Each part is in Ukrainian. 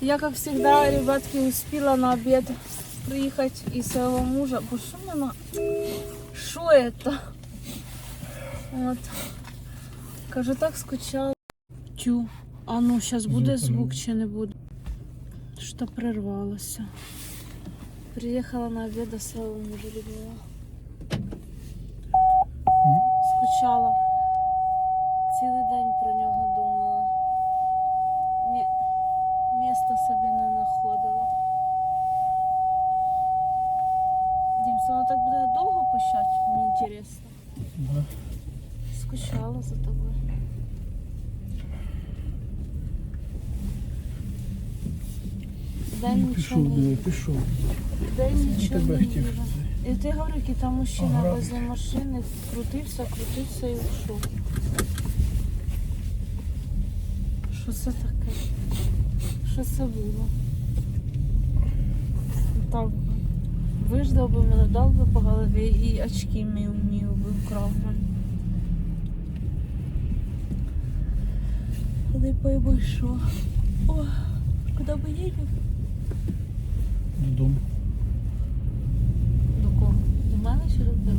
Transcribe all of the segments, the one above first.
Я, как всегда, ребятки, успела на обед приехать из своего мужа. Вона? Що это? Вот. Кажу, так скучала. Тю. А ну, зараз буде звук чи не буде? Що прервалося. Приїхала на обід до свого мужа Людмила. Скучала. Цілий день про нього думала. Мі- Міста собі не знаходила. Дімс, воно так буде довго пищати? Мені інтересно. Да. Скучала за тобою. День Ну, нічого пішов, диви, пішов. День нічого тебе не хотів. І ти говорю, який там мужчина Ага. возле машини крутився, крутився і ушов. Що це таке? Що це було? Так, виждав би мене, дав би по голові і очки мій вмів би вкрав. би. Не пойми, що. О, куди ми їдемо? Додому. До кого? До мене чи до?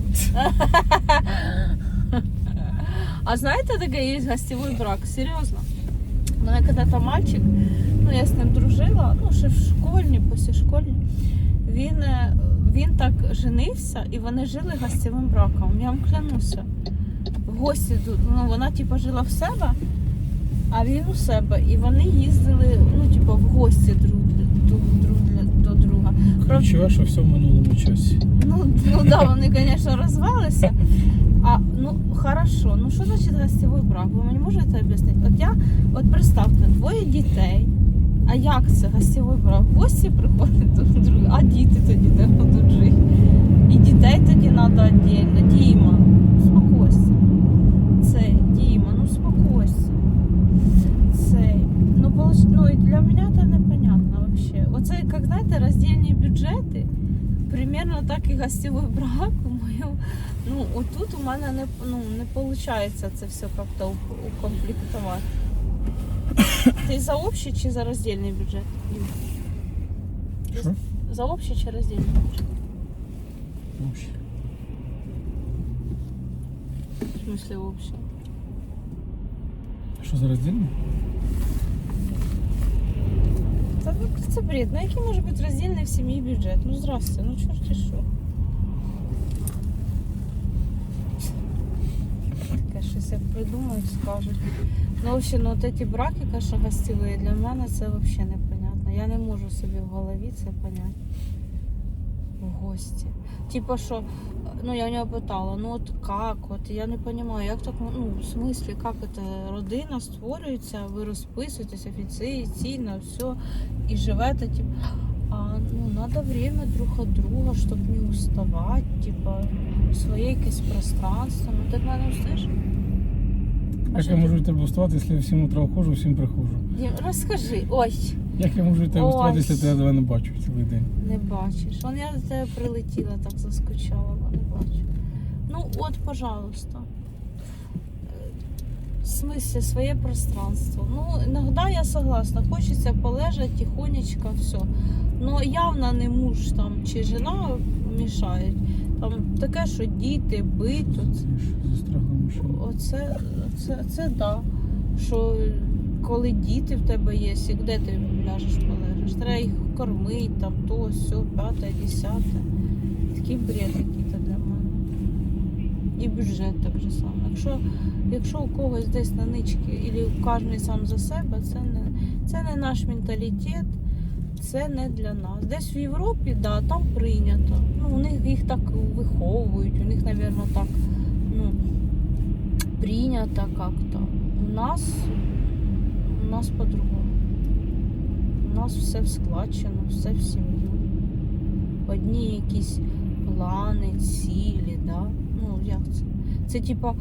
А знаєте, таке є гостєвий брак? Серйозно. У мене коли-то мальчик, ну я з ним дружила, ну ще в школьні, після він, е, він так женився і вони жили гостєвим браком. Я вам клянуся. В гості, ну вона типу жила в себе, а він у себе. І вони їздили, ну, типу, в гості друг, друг, друг до друга. Ключове, що все в минулому часі. Ну, ну да, вони, звісно, розвалися. А ну хорошо, ну що значить гостєвий брак? Ви мені можете об'яснити? От я, от представте, двоє дітей. А як це гостєвий брак? Гості приходять до друга, а діти тоді де будуть жити? І дітей тоді треба віддільно. Діма, успокойся. Цей, Діма, ну успокойся. Цей. Ну, ну і для мене бюджети. Примерно так і гостєвий брак у мою. Ну, отут у мене не, ну, не виходить це все як-то ук- укомплектувати. Ти за общий чи за роздільний бюджет? Дім? Що? За общий чи роздільний бюджет? Вообще. В смысле общий? Що за роздільно? Та ну це бред. Ну який може бути роздільний в сім'ї бюджет? Ну здрасте, ну чорті що. Таке щось як придумають, скажуть. Ну, взагалі, ну от ці браки, конечно, гостєві, для мене це взагалі непонятно. Я не можу собі в голові це поняти. В гості. Типа що, ну я у нього питала, ну от як, от я не розумію, як так, ну в смислі, як це родина створюється, ви розписуєтесь офіційно, все, і живете, типу, а ну надо время друг от друга, щоб не уставати, типа, своє якесь пространство. Ну ти в мене встаєш? Як я можу від тебе вставати, якщо я всім утра входжу, всім приходжу? Дім, розкажи, ой, Як я можу від тебе вставати, якщо я тебе не бачу цілий день? не бачиш. Вон я до тебе прилетіла, так заскучала. Ну от, пожалуйста. Е, В смысле, своє пространство. Ну, иногда я согласна, хочеться полежати тихонечко, все. Но явно не муж там чи жена мішають. Там таке, що діти, бит, Це оце, оце, це, це да. Що коли діти в тебе є, і де ти ляжеш полежиш? Треба їх кормити, там то, все, п'яте, десяте. Такий бред. І бюджет так же само. Якщо, якщо у когось десь на нички, або кожен сам за себе, це не, це не наш менталітет, це не для нас. Десь в Європі, да, там прийнято. Ну, у них їх так виховують, у них, мабуть, так ну, прийнято как-то. У нас, у нас по-другому. У нас все в складчину, все в сім'ю. Одні якісь плани, цілі, да? Ну, як це? Це типа,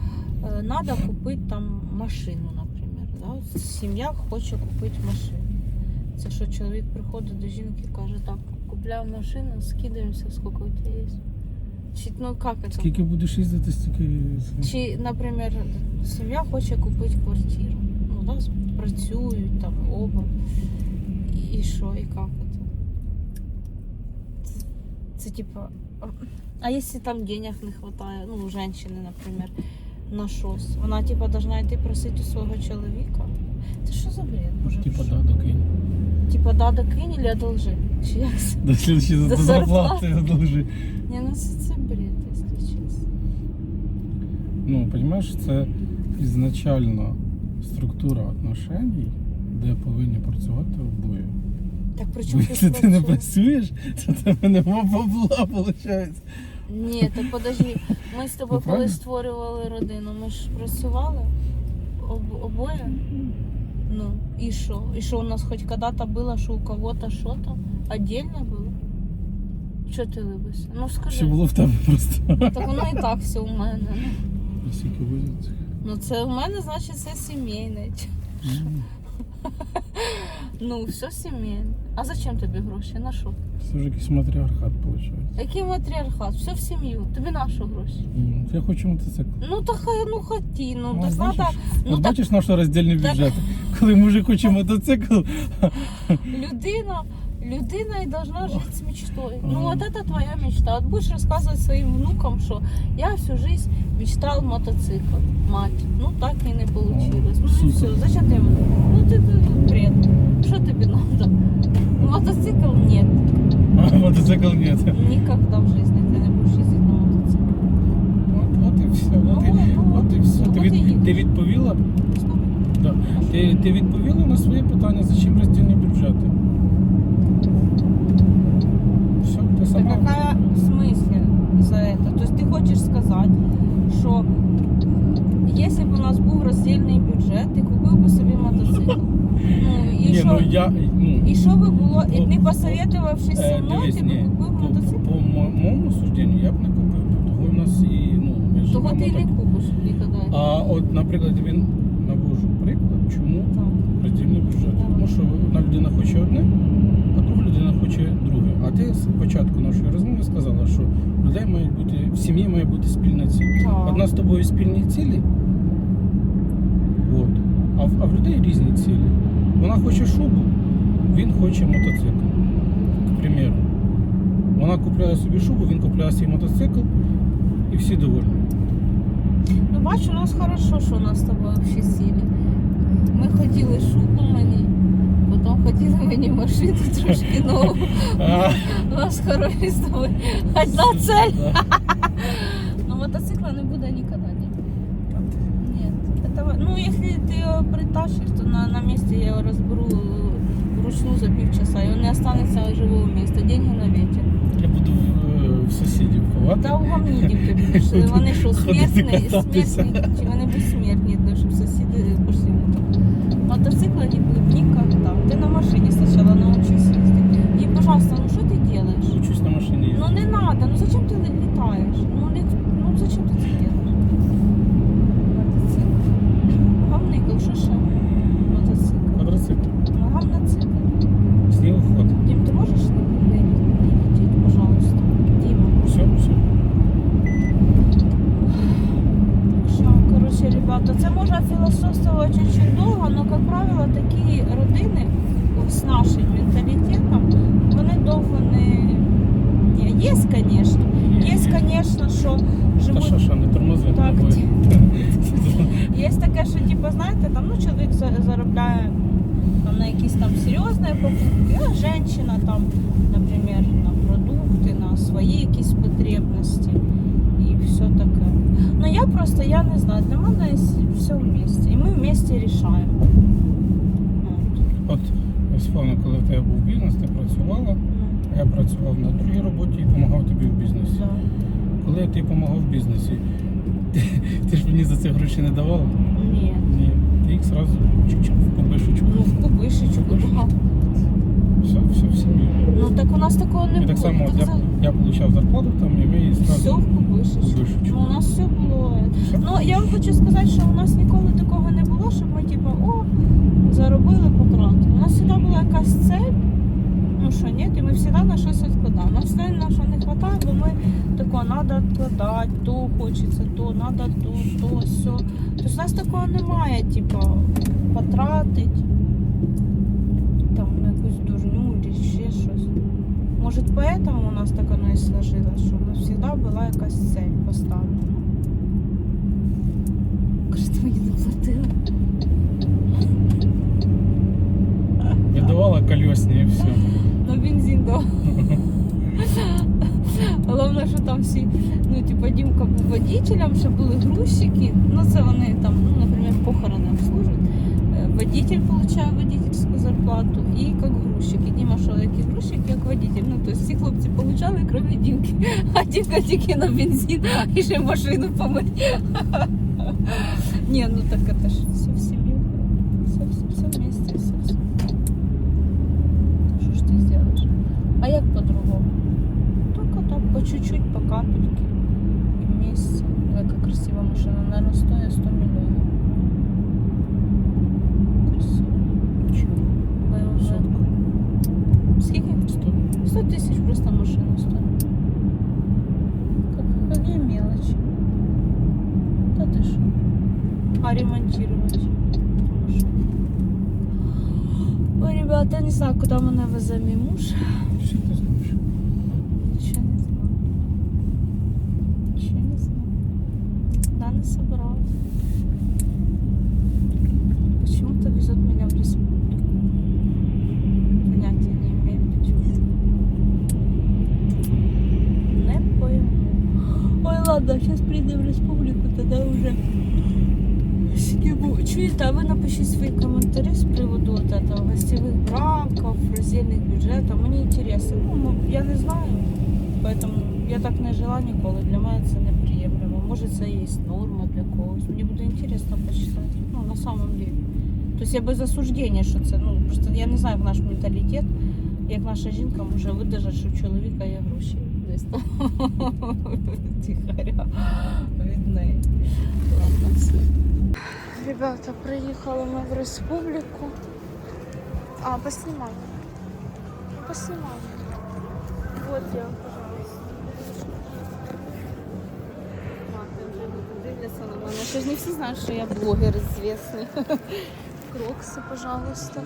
е, надо купити там машину, наприклад. Да? Сім'я хоче купити машину. Це що чоловік приходить до жінки і каже, так, купляємо машину, скидаємося, скільки у тебе є. Чи, ну, як це? Скільки будеш їздити, стільки. Чи, наприклад, сім'я хоче купити квартиру. Ну, да, працюють там оба. І І що, і як це? Це, це типа. А- якщо там денег не вистачає, ну, у жінки, наприклад, на щось, вона типа должна йти просити у свого чоловіка. Це що за бред, боже? Типа, да, докинь. Типа да, докинь или одолжи. Чи як це? До слідчої До до зарплати должи. Ні, ну це, це бред, якщо чесно. Ну, понимаешь, це ізначально структура отношень, де повинні працювати обоє. Так при чому якщо тут ти не працює? працюєш, то в тебе нема бабла, виходить. Ні, так подожди. Ми з тобою Ну, коли правильно. створювали родину, ми ж працювали об, обоє. Ну, і що? І що у нас хоч когда-то було, що у кого-то що-то отдельно було? Що ти либишся? Ну скажи. Все було в тебе просто. Так воно і так все у мене. ну. Скільки визить. Ну це у мене, значить, це сімейне. Ну, все сімейне. А зачем тобі гроші? На що? Це вже якийсь матріархат, виходить. Який матріархат? Все в сім'ю. Тобі на що гроші? М, Я хочу мотоцикл. Ну так хай, ну хоті, ну, Ну, так бачиш? надо, ну От так бачиш наш роздільний так- бюджет. Коли мужик хоче мотоцикл, людина, людина і должна жити з мечтою. Ну Мгм. от це твоя мечта. От будеш розказувати своїм внукам, що я всю жизнь мечтав мотоцикл. Мать, ну так і не вийшло. Ну і супер. все, зачем ти? мене? Ну ти, ти бред. Що тобі треба? Мотоцикл нет. а мотоцикл ні. Никогда в жизни ти не будеш їздити на мотоциклі. От, от і все. Ну, От і, ну, от і все. ну, Ти, от і від, є. ти відповіла? Да. Ти, ти відповіла на своє питання, зачем роздільні бюджети? Все, ти Так сама. какая в смысле за это? То есть ты хочешь сказать, що якщо б у нас був роздільний бюджет, ти купив би собі мотоцикл. Ну і Ні, що? ну я, ну, І що би було, і Ну, не посоветувавшись зі мною, ти би купив по, мотоцикл? по мо- моєму сужденню я б не купив. Того в нас і, ну, ми Того живемо ти і так. не купиш ніколи. А от, наприклад, він навожу приклад, чому роздільний бюджет. Тому що одна людина хоче одне, а друга людина хоче друге. А ти з початку нашої розмови сказала, що в людей мають бути в сім'ї має бути спільна ціль. Так. Одна з тобою спільні цілі. От. А, в, а в людей різні цілі. Вона хоче шубу, він хоче мотоцикл. К примеру. Вона купляє собі шубу, він купляє свій мотоцикл і всі довольні. Ну бачу, у нас хорошо, що у нас з тобою общі цілі. Ми хотіли шубу мені, потім хотіли мені машину трошки нову. А, У нас хороші з тобою одна цель. да. Но мотоцикла не буде ніколи. Ні. Нет. Это, ну, если ты его притащишь, то на, на месте я его разберу Вручну за півчаса, і він не останеться живого місця. Деньги на ветер. Я буду в, в сусідів ховати. Та у гамнідів ти будеш. Вони що, смертні, смертні, чи вони безсмертні, ребята, це можна філософствувати чуть-чуть довго, але, як правило, такі родини з нашим менталітетом, вони довго не... Є, звісно. Є, звісно, що Та живуть що, що, не тормози. Так. Є таке, що типу, знаєте, там ну чоловік заробляє там на якісь там серйозні покупки, а жінка там, наприклад, на продукти, на свої якісь потребності і все таке. Ну я просто я не знаю, для мене все вместе. І ми вместе рішаємо. От. Я вспомнив, коли в тебе був бізнес, ти працювала, я працював на другій роботі і допомагав тобі в бізнесі. да. Коли я тобі допомагав в бізнесі, ти, ти ж мені за це гроші не давала? Ні. Ні. Ти їх одразу в кубишечку. Ну, в кубишечку, да. Все, все в сім'ї. Ну так у нас такого не І було. так само, от Так я, я отримав зарплату там, і ми Все одразу в кубишечку. кубишечку. Ну, у нас все було. Все. Ну, я вам хочу сказати, що у нас ніколи такого не було, щоб ми, типу, о, заробили, потратили. У нас завжди була якась цель, ну що ні, і ми завжди на щось відкладаємо. Нам завжди на що не вистачає, бо ми тако, треба відкладати, то хочеться, то, треба то, то, все. Тобто у нас такого немає, типу, потратити Может, поэтому у нас так оно и сложилось, что у нас всегда была якась цель поставлена. Кажется, мені не платили. Віддавала колесні і все. На бензин дав. Головне, що там всі, ну, типа, Дімка був водителем, ще були грузчики. Ну, це вони там, ну, наприклад, похорони обслужують. Водитель получає водительську зарплату і як грузчик. І Діма що, як і грузчик, як водитель. Ну, тобто всі хлопці получали, крім Дімки. А Дімка тільки на бензин і ще машину помить. Ні, ну так це ж 500 тысяч просто машина стоит. Как, какие мелочи. Да ты ж. А ремонтировать. Ой, ребята, не знаю, куда мы на мій муж. Що ти Чуєте, а ви напишіть свої коментарі з приводу вот этого гостевых браков, роздільних бюджетів. Мені інтересно. Ну, ну, я не знаю. Поэтому я так не жила ніколи. Для мене це неприємлемо. Може це є норма для когось. Мені буде інтересно почитати. Ну, на самом деле. Тобто я без осуждення, що це. Ну, просто я не знаю, як наш менталітет, як наша жінка може видержати, що в чоловіка є гроші. Десь там. Тихаря від неї. Ребята, приїхали ми в республіку. А, поснимай. Поснимай. Вот я, пожалуйста. Дивляться на мене. Ще ж не всі знають, що я блогер звісний. Крокси, пожалуйста.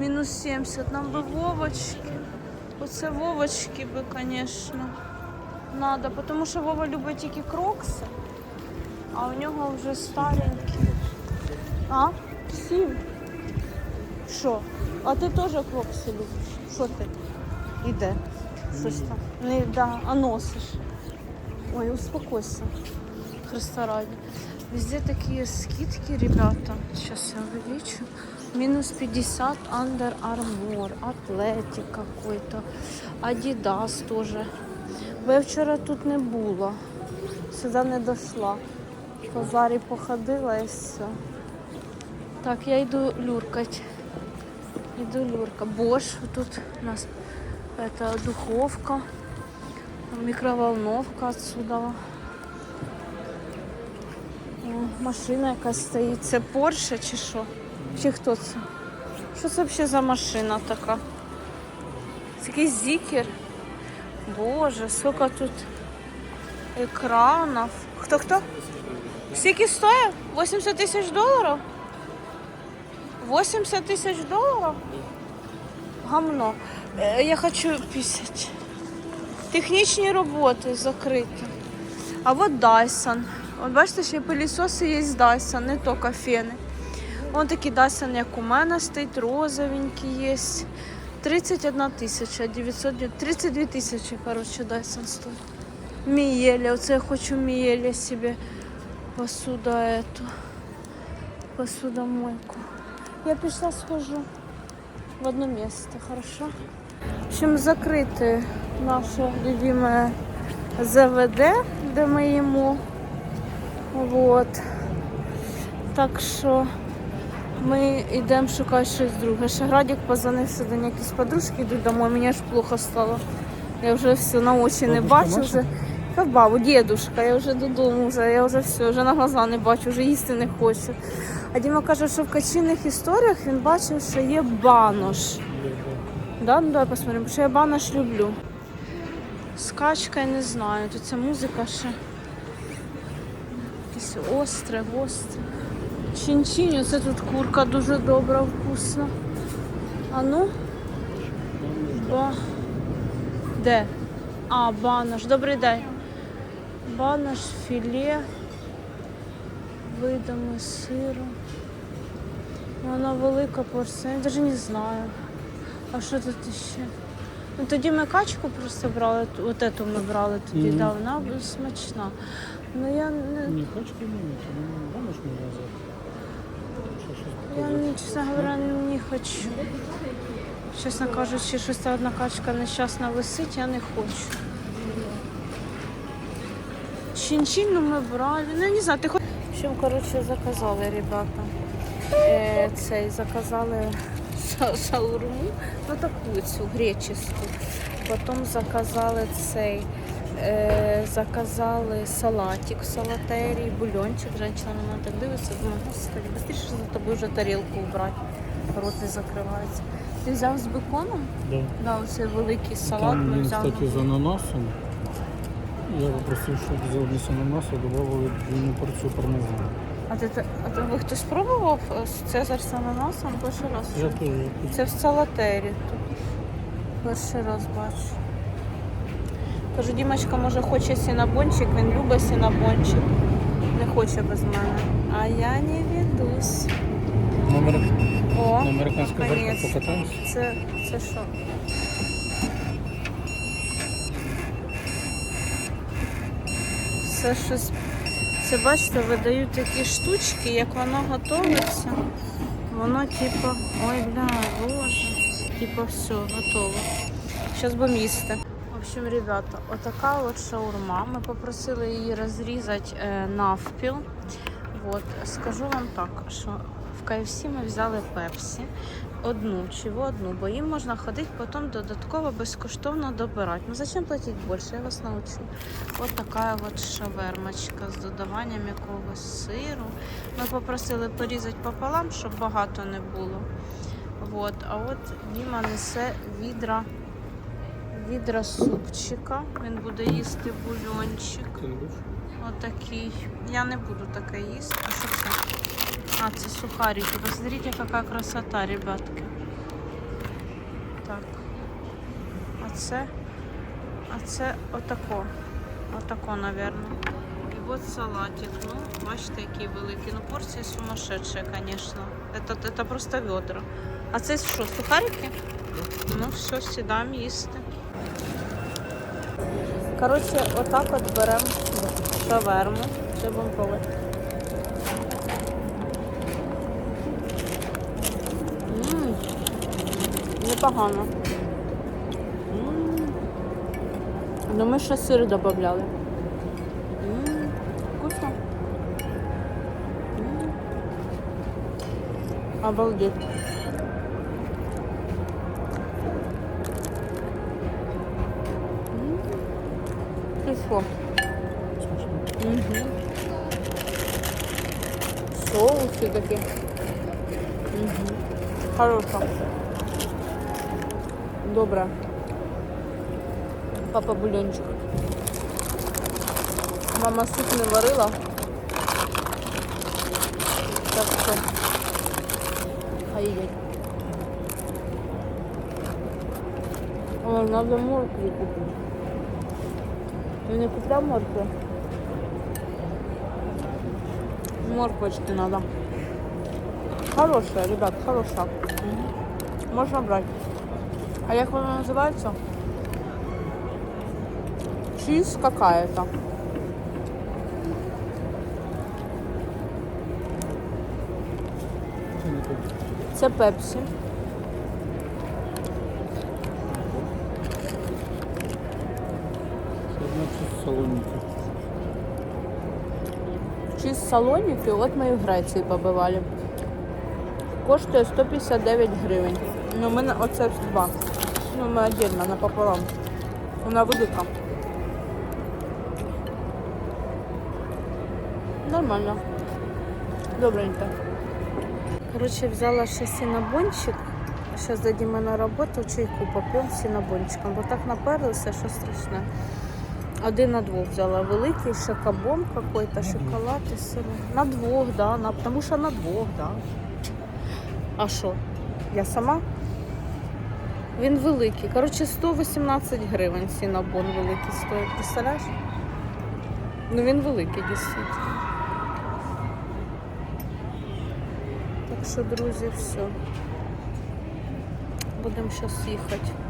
Мінус 70. Нам би Вовочки. Оце Вовочки би, звісно. Надо, тому що Вова любить тільки крокси, а у нього вже старенькі. А? Сім. Що? А ти теж крокси любиш? Що ти? Іде. Щось там. Не, да, а носиш. Ой, успокойся. Христа ради. Везде такие скидки, ребята. Сейчас я увеличу. Минус 50 Under Armour, Атлетик какой-то, Adidas тоже. Бо я вчора тут не була. Сюди не дошла. В базарі походила і все. Так, я йду люркать. Йду люрка. Бош, тут у нас это духовка, микроволновка отсюда. О, машина якась стоїть. Це Порше чи що? Чи хто це? Що це взагалі за машина така? Це якийсь зікер. Боже, сколько тут екранів. Хто хто? Скільки стоїть? 80 тисяч доларів? 80 тисяч доларів? Гамно. Е, Я хочу писати. Технічні роботи закриті. А от Dyson. От бачите, ще пилісоси є з Dyson, не тільки фени. Вон такий Dyson, як у мене стоїть, розовенький є. 31 тисяча, 900, 32 тисячі, коротше, Dyson стоїть. Мієлі, оце я хочу Мієлі собі посуда эту, посудомойку. Я пішла схожу в одно место, хорошо? В общем, закрыты наше любимое ЗВД, де ми їмо. Вот. Так що ми йдемо шукати щось друге. Ще Градік позвонив сьогодні якісь подружки йдуть домой, мені аж плохо стало. Я вже все на очі не бачу. Вже. Та бабу, дідушка, я вже додому, вже, я вже все, вже на глаза не бачу, вже їсти не хочу. А Діма каже, що в качинних історіях він бачив, що є банош. Да? Ну давай посмотрим, що я банош люблю. Скачка, я не знаю, тут ця музика ще. Якесь остре, гостре. Чин-чинь, це тут курка дуже добра, вкусна. А ну? Ба... Де? А, банош. Добрий день. Банош, філе, видами сиру. Вона велика порція, я навіть не знаю. А що тут ще? Ну тоді ми качку просто брали, от ету ми брали тоді, Мгм. да, вона смачна. Ну я не. Ні, качки не можеш не взяти. Я, чесно говоря, не хочу. Чесно кажучи, щось та одна качка нещасна висить, я не хочу. Чинчину ми брали. Ну, я не знаю, ти хоч... В общем, коротше, заказали, ребята. Е, цей, заказали шаурму, ну таку цю греческую. Потім заказали цей, е, заказали салатик в салатерії, бульончик. Женщина на мене так дивиться, думаю, господи, швидше за тобою вже тарілку убрати. Рот не закривається. Ти взяв з беконом? Да. Да, оцей великий салат Там, ми він, взяли. кстати, з ананасом. Я попросив, щоб замість ананасу додавали двійну порцію пармезану. А ти, а ти ви хтось спробував е, Цезар з ананасом? Перший раз. Я. Це в салатері. Перший раз бачу. Кажу, Дімочка, може хоче сінабончик, він любить сінабончик. Не хоче без мене. А я не ведусь. Номер О, на американську покатаємось. Це, це що? Це щось. Це бачите, видають такі штучки, як воно готується. Воно типу. Ой, бля, боже. Типу все, готово. Зараз будемо їсти. В общем, ребята, отака от шаурма. Ми попросили її розрізати е, навпіл. Вот. Скажу вам так, що в KFC ми взяли пепсі. Одну в одну, бо їм можна ходити потім додатково безкоштовно добирати. Ну зачем платити більше? Я вас научу. От така от шавермочка з додаванням якогось сиру. Ми попросили порізати пополам, щоб багато не було. От. А от Діма несе відра, відра супчика. Він буде їсти бульончик. Отакий. Я не буду таке їсти. А що це? А, це сухарики. Посмотрите, яка красота, ребятки. Так. А це. А це отако. Отако, напевно. І от салатик. Ну, бачите, який великий. Ну, порція сумасшедшая, звісно. Это, это просто ведра. А це що, сухарики? Ну, все, сідаємо їсти. Коротше, отак от беремо шаверму. Ммм, непогано. Ну ми ще сир додавали. Вкусно. Обалдеть. Ти що? Смачно. Угу. Соуси такі. Угу. Хорошо. Добре. Папа бульончик. Мама суп не варила. Так що. Хай їдять. О, надо моркву купити. Ти не купляв моркву? Морквочки надо. Хорошая, ребят, хорошая. Можно брать. А як вона називається? Чиз какая-то. Це пепсі. Це значить солоніки. Чиз салоніки, от ми і в Греції побивали. Коштує 159 гривень. Ну, ми на оце два. Ну, ми отдельно, напополам. Вона велика. Нормально. Добренько. Короче, взяла ще сінабончик. Зараз дадімо на роботу, чайку поп'ємо з сінабончиком, бо так наперлися, що страшне. Один на двох взяла великий шокобон какой-то, шоколад і сироп. На двох, да, на, тому що на двох, да. А що? Я сама? Він великий. Коротше, 118 гривень сінабон великий стоїть. Представляєш? Ну він великий, дійсно. Так що, друзі, все. Будемо зараз їхати.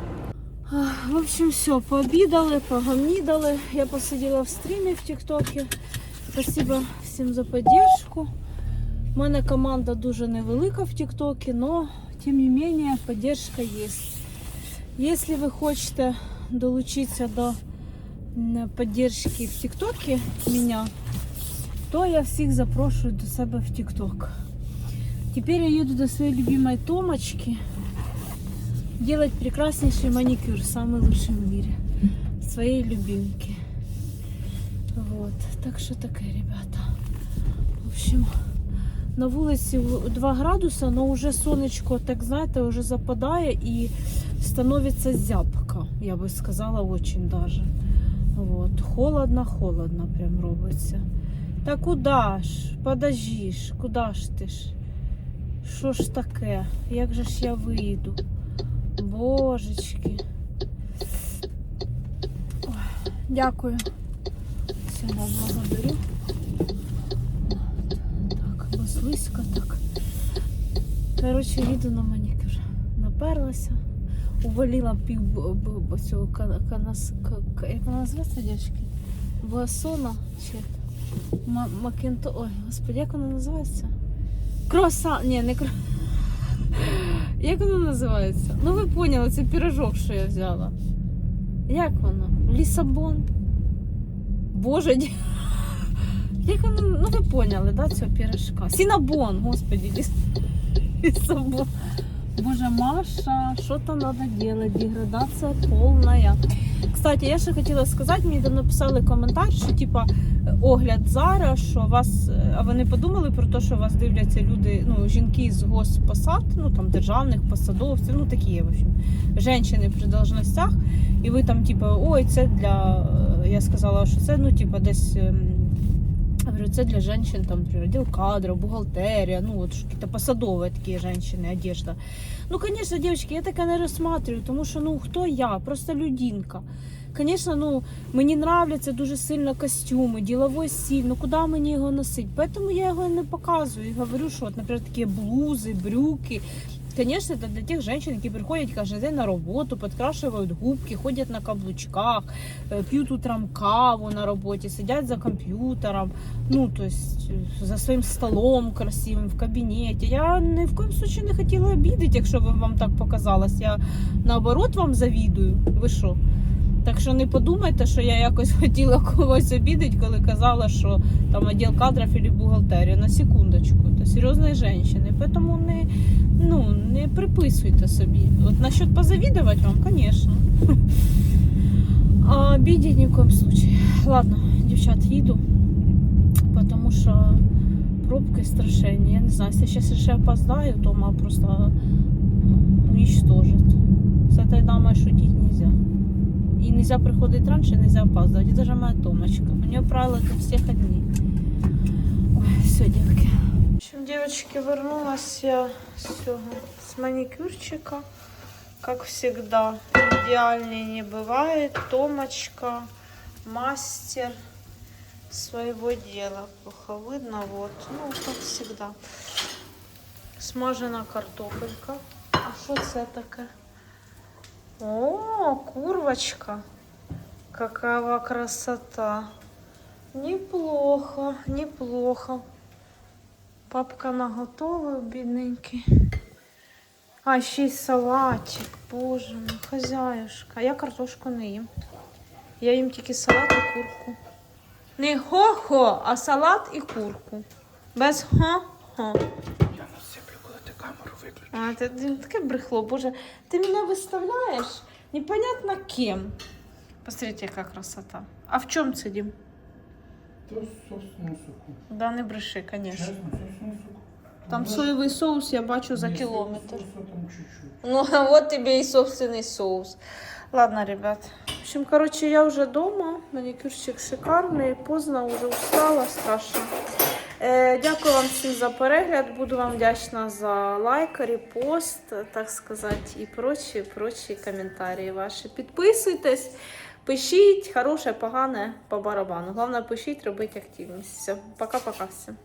В общем, все, пообідали, погамнідали. Я посиділа в стрімі в Тіктокі. Спасибо всім за поддержку. У мене команда дуже невелика в Тіктокі, но тим не менее поддержка є. Якщо ви хочете долучитися до поддержки в ТикТоке меня, то я всех запрошую до себе в ТикТок. Теперь я еду до своей любимой Томочки делать прекраснейший маникюр, самый лучший в мире. Своей любимки. Вот. Так что такое, ребята. В общем, на вулиці 2 градуса, но уже сонечко, так знаєте, уже западає і становится зябко, я би сказала, очень даже. Вот. Холодно, холодно прям робиться. Та куда ж? Подожди ж, куда ж ти ж? Що ж таке? Як же ж я вийду? Божечки. Ой, Дякую. Сюди благодарю. Так, бо так. Коротше, їду на манікюр. Наперлася, увалила пів цього канас, як вона називається, дівчатки? Буасона чи Ма- Макінто. Ой, господи, як вона називається? Круасан. Ні, не кро... Як воно називається? Ну ви поняли, це пірожок, що я взяла. Як воно? Лісабон. Боже, як воно, ну ви поняли, да, цього пірожка? Сінабон, господі, ліс... лісабон. Боже, Маша, що там треба робити? Деградація повна. Кстати, я ще хотіла сказати, мені давно писали коментар, що типа огляд зараз, що вас, а ви не подумали про те, що вас дивляться люди, ну, жінки з госпосад, ну там державних посадовців, ну такі, в общем, жінки при должностях, і ви там, типа, ой, це для. Я сказала, що це ну, типа, десь ем, я говорю, це для женщин, там, например, отдел кадров, бухгалтерия, ну, вот что какие-то посадовые такие женщины, одежда. Ну, конечно, девочки, я таке не розсматриваю, тому що, ну, хто я? Просто людинка. Конечно, ну, мені нравляться дуже сильно костюми, діловий стиль, ну куди мені його носити? Поэтому я його не показую і говорю, що, от, наприклад, такі блузи, брюки. Конечно, это для тех женщин, які приходять кожен день на роботу, підкрашують губки, ходять на каблучках, е, п'ють утром каву на роботі, сидять за комп'ютером, ну, то есть е, за своїм столом красивим в кабінеті. Я ні в коїм случае не хотіла обідати, якщо вам так показалось. Я наоборот вам завідую. Ви що? Так що не подумайте, що я якось хотіла когось обідати, коли казала, що там відділ кадрів або бухгалтерія. На секундочку. Це серйозні жінки. Тому не, ну, не приписуйте собі. От насчет позавідувати вам, звісно. А обідати ні в коем случае. Ладно, дівчат, їду. Потому що пробки страшенні. Я не знаю, якщо я ще опоздаю, то мама просто уничтожит. С этой дамой шутить нельзя. И нельзя приходить раньше, нельзя опаздывать. Это же моя Томочка. У нее правила для всех одни. Ой, все, девки. В общем, девочки, вернулась я с, с маникюрчика. Как всегда, идеальнее не бывает. Томочка, мастер своего дела. Плохо видно, вот. Ну, как всегда. Смажена картопелька. А що це таке? О, курвочка. Какова красота. Неплохо, неплохо. Папка наготовив, бідненький. А, ще й салатик. Боже мій, хазяюшка. Я картошку не їм. Я їм тільки салат і курку. Не хо-хо, а салат і курку. Без хо-хо. Виключиш. А, ти, ти таке брехло, боже. Ти мене виставляєш непонятно кем. Посмотрите, яка красота. А в чому це, Дім? То собственну соку. Да, не бреши, звісно. Чесно, собственну соку. Там соєвий соус я бачу за кілометр. Там чуть-чуть. Ну, а вот тебе и собственный соус. Ладно, ребят. В общем, короче, я уже дома. Маникюрчик шикарный. Поздно, уже устала страшно. Е, дякую вам всім за перегляд. Буду вам вдячна за лайк, репост, так сказати, і прочі, прочі коментарі ваші. Підписуйтесь, пишіть, хороше, погане по барабану. Головне, пишіть, робіть активність. Все, пока-пока всім.